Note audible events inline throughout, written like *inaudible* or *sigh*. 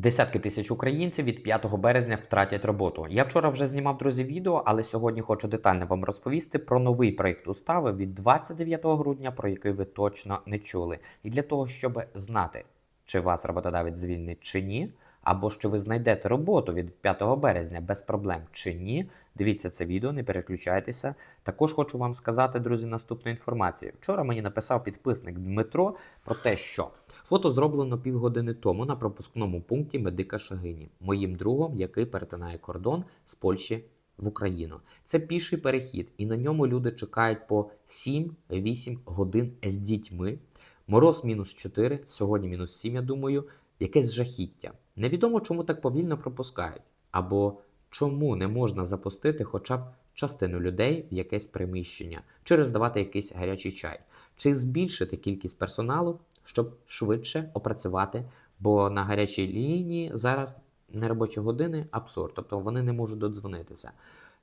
Десятки тисяч українців від 5 березня втратять роботу. Я вчора вже знімав друзі відео, але сьогодні хочу детально вам розповісти про новий проєкт устави від 29 грудня, про який ви точно не чули. І для того, щоб знати, чи вас роботодавець звільнить чи ні, або що ви знайдете роботу від 5 березня без проблем чи ні. Дивіться це відео, не переключайтеся. Також хочу вам сказати, друзі, наступну інформацію. Вчора мені написав підписник Дмитро про те, що фото зроблено півгодини тому на пропускному пункті медика Шагині, моїм другом, який перетинає кордон з Польщі в Україну. Це піший перехід, і на ньому люди чекають по 7-8 годин з дітьми. Мороз мінус 4, сьогодні мінус 7, я думаю, якесь жахіття. Невідомо, чому так повільно пропускають, або чому не можна запустити хоча б частину людей в якесь приміщення, чи роздавати якийсь гарячий чай, чи збільшити кількість персоналу, щоб швидше опрацювати, бо на гарячій лінії зараз неробочі години абсурд, тобто вони не можуть додзвонитися.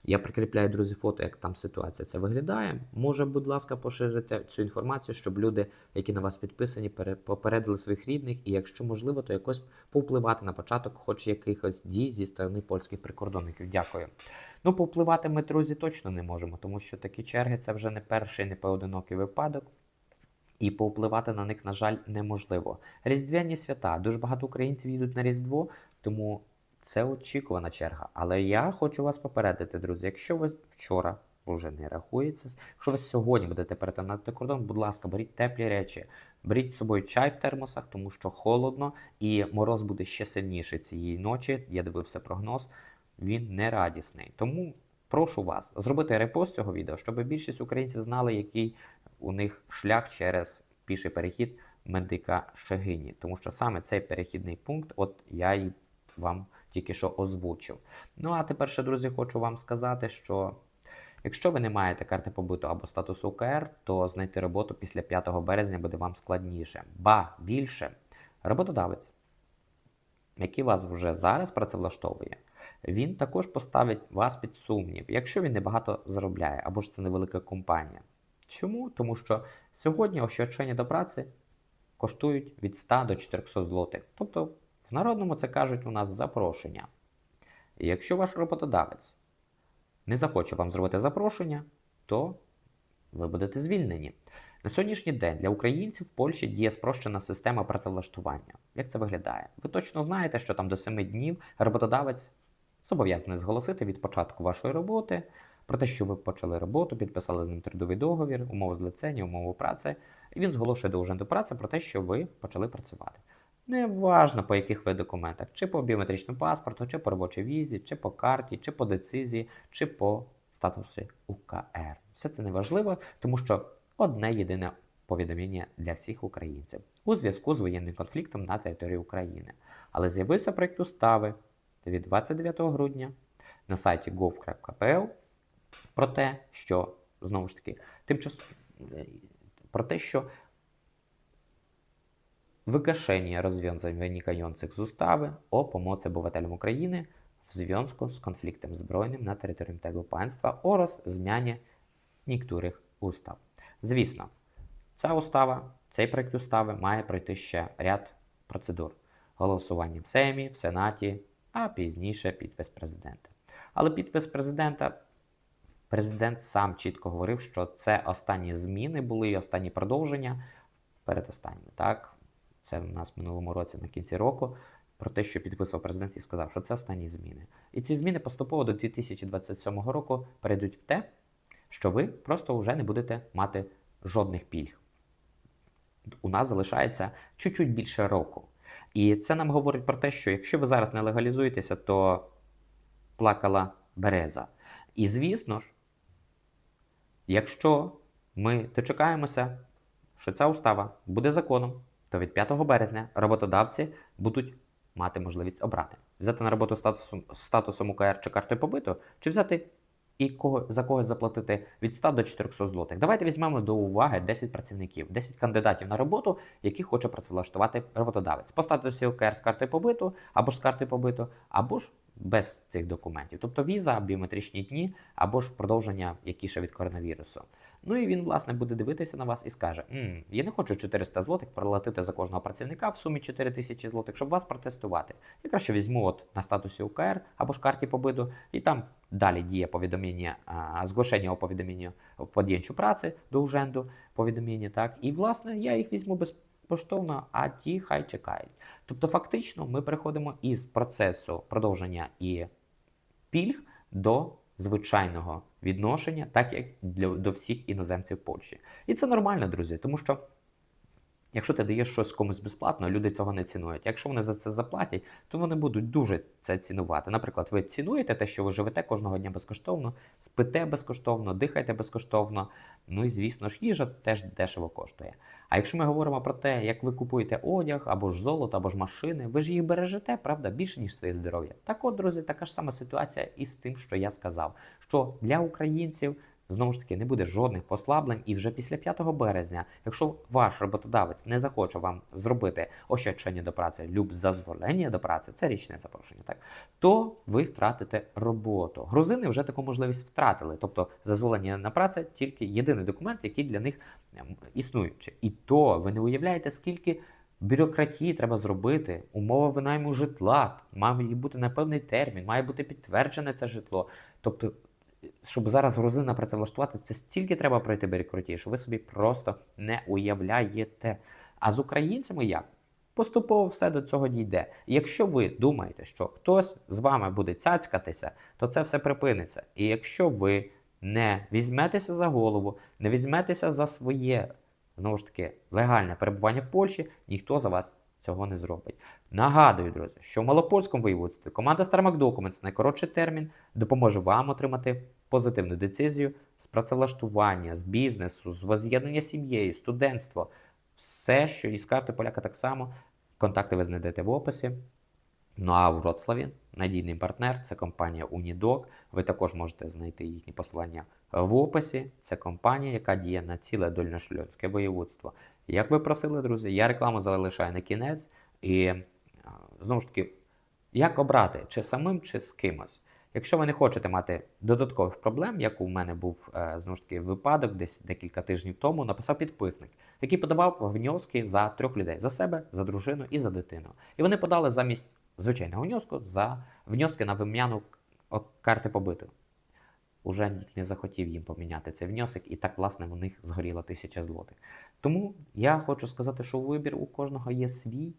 Я прикріпляю, друзі, фото, як там ситуація це виглядає. Може, будь ласка, поширити цю інформацію, щоб люди, які на вас підписані, пере- попередили своїх рідних, і якщо можливо, то якось повпливати на початок, хоч якихось дій зі сторони польських прикордонників. Дякую. Ну, повпливати ми, друзі, точно не можемо, тому що такі черги це вже не перший, не поодинокий випадок. І повпливати на них, на жаль, неможливо. Різдвяні свята. Дуже багато українців їдуть на Різдво, тому це очікувана черга. Але я хочу вас попередити, друзі. Якщо ви вчора вже не рахується, якщо ви сьогодні будете перетинати кордон, будь ласка, беріть теплі речі, беріть з собою чай в термосах, тому що холодно і мороз буде ще сильніший цієї ночі. Я дивився прогноз. Він не радісний. Тому прошу вас зробити репост цього відео, щоб більшість українців знали, який у них шлях через піший перехід медика Шагині. Тому що саме цей перехідний пункт, от я і вам тільки що озвучив. Ну а тепер ще, друзі, хочу вам сказати, що якщо ви не маєте карти побуту або статусу УКР, то знайти роботу після 5 березня буде вам складніше. Ба більше, роботодавець, який вас вже зараз працевлаштовує, він також поставить вас під сумнів, якщо він небагато заробляє, або ж це невелика компанія. Чому? Тому що сьогодні ощадчення до праці коштують від 100 до 400 злотих. Тобто, в народному це кажуть у нас запрошення. І якщо ваш роботодавець не захоче вам зробити запрошення, то ви будете звільнені. На сьогоднішній день для українців в Польщі діє спрощена система працевлаштування. Як це виглядає? Ви точно знаєте, що там до 7 днів роботодавець зобов'язаний зголосити від початку вашої роботи про те, що ви почали роботу, підписали з ним трудовий договір, умови злицення, умови праці, і він зголошує до уrzędu праці про те, що ви почали працювати. Неважно по яких ви документах, чи по біометричному паспорту, чи по робочій візі, чи по карті, чи по децизії, чи по статусі УКР. Все це неважливо, тому що одне єдине повідомлення для всіх українців у зв'язку з воєнним конфліктом на території України. Але з'явився проєкт устави від 29 грудня на сайті gov.pl про те, що знову ж таки тимчасово про те, що wygaszenie rozwiązań wynikających z ustawy o pomocy obywatelom Ukrainy w związku z konfliktem zbrojnym na terytorium tego państwa oraz zmianie niektórych. Звісно, ця устава, цей проект устави має пройти ще ряд процедур: голосування в Сеймі, в Сенаті, а пізніше підпис президента. Але підпис президента Президент сам чітко говорив, що це останні зміни були і останні продовження перед останніми. Так, це в нас в минулому році на кінці року про те, що підписував президент і сказав, що це останні зміни. І ці зміни поступово до 2027 року перейдуть в те, що ви просто вже не будете мати жодних пільг. У нас залишається чуть-чуть більше року. І це нам говорить про те, що якщо ви зараз не легалізуєтеся, то плакала береза. І звісно ж, якщо ми дочекаємося, що ця устава буде законом, то від 5 березня роботодавці будуть мати можливість обрати взяти на роботу статусом, статусом УКР чи картою побиту, чи взяти і кого, за когось заплатити від 100 до 400 злотих. Давайте візьмемо до уваги 10 працівників, 10 кандидатів на роботу, які хоче працевлаштувати роботодавець. По статусі УКР з картою побиту, або ж з картою побиту, або ж без цих документів. Тобто віза, біометричні дні або ж продовження, які ще від коронавірусу. Ну і він, власне, буде дивитися на вас і скаже: М, я не хочу 400 злотих прилетити за кожного працівника в сумі 4000 злотих, щоб вас протестувати. Я краще візьму от на статусі УКР або ж карті побиту, і там далі діє повідомлення, а, зглашення о повідомленню о подjęciu праці до уженду повідомлення, так, і, власне, я їх візьму безкоштовно, а ті хай чекають. Тобто, фактично, ми переходимо із процесу продовження і пільг до звичайного відношення, так як для, до всіх іноземців Польщі. І це нормально, друзі, тому що. Якщо ти даєш щось комусь безплатно, люди цього не цінують. Якщо вони за це заплатять, то вони будуть дуже це цінувати. Наприклад, ви цінуєте те, що ви живете кожного дня безкоштовно, спите безкоштовно, дихаєте безкоштовно. Ну і звісно ж, їжа теж дешево коштує. А якщо ми говоримо про те, як ви купуєте одяг або ж золото, або ж машини, ви ж їх бережете, правда, більше ніж своє здоров'я. Так от, друзі, така ж сама ситуація із тим, що я сказав, що для українців. Знову ж таки, не буде жодних послаблень, і вже після 5 березня, якщо ваш роботодавець не захоче вам зробити ощадчення до праці, люб зазволення до праці, це річне запрошення, так то ви втратите роботу. Грузини вже таку можливість втратили. Тобто, зазволення на працю тільки єдиний документ, який для них ем, існуючий. І то ви не уявляєте, скільки. Бюрократії треба зробити, умова винайму житла, має бути на певний термін, має бути підтверджене це житло. Тобто щоб зараз грузина працевлаштувати, це стільки треба пройти бюрократії, що ви собі просто не уявляєте. А з українцями як? Поступово все до цього дійде. Якщо ви думаєте, що хтось з вами буде цяцькатися, то це все припиниться. І якщо ви не візьметеся за голову, не візьметеся за своє знову ж таки легальне перебування в Польщі, ніхто за вас цього не зробить. Нагадую, друзі, що в Малопольському воєводстві команда StarMac Documents найкоротший термін допоможе вам отримати позитивну децизію з працевлаштування, з бізнесу, з воз'єднання сім'єю, студентство. Все, що із карти поляка так само. Контакти ви знайдете в описі. Ну а в Вроцлаві надійний партнер це компанія Unidoc. Ви також можете знайти їхні посилання в описі. Це компанія, яка діє на ціле дольношльонське воєводство. Як ви просили, друзі, я рекламу залишаю на кінець. І знову ж таки, як обрати, чи самим, чи з кимось. Якщо ви не хочете мати додаткових проблем, як у мене був е, знову ж таки випадок, десь декілька тижнів тому, написав підписник, який подавав внески за трьох людей: за себе, за дружину і за дитину. І вони подали замість звичайного внеску за внески на вим'яну карти побиту. Уже не захотів їм поміняти цей внесок, і так, власне, у них згоріла тисяча злотих. Тому я хочу сказати, що вибір у кожного є свій.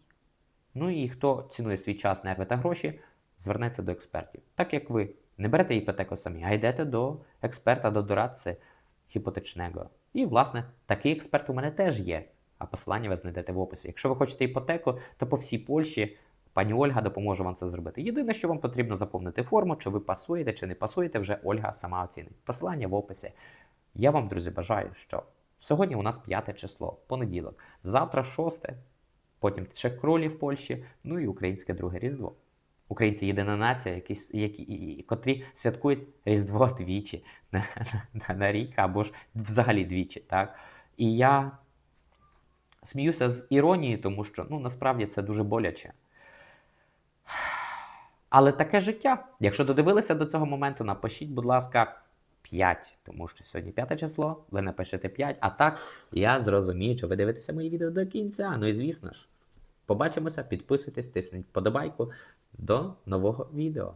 Ну і хто цінує свій час, нерви та гроші, звернеться до експертів. Так як ви не берете іпотеку самі, а йдете до експерта, до дорадця іпотечного. І, власне, такий експерт у мене теж є. А посилання ви знайдете в описі. Якщо ви хочете іпотеку, то по всій Польщі пані Ольга допоможе вам це зробити. Єдине, що вам потрібно заповнити форму, чи ви пасуєте, чи не пасуєте, вже Ольга сама оцінить. Посилання в описі. Я вам, друзі, бажаю, що сьогодні у нас п'яте число, понеділок, завтра шосте, потім ще кролі в Польщі, ну і українське друге Різдво. Українці єдина нація, які, які, котрі святкують Різдво двічі *laughs* на, на, на рік або ж взагалі двічі. Так? І я сміюся з іронії, тому що ну, насправді це дуже боляче. Але таке життя. Якщо додивилися до цього моменту, напишіть, будь ласка, 5, тому що сьогодні 5 число, ви напишете 5, а так я зрозумію, що ви дивитеся мої відео до кінця. Ну і звісно ж, побачимося, підписуйтесь, тисніть подобайку. До нового відео.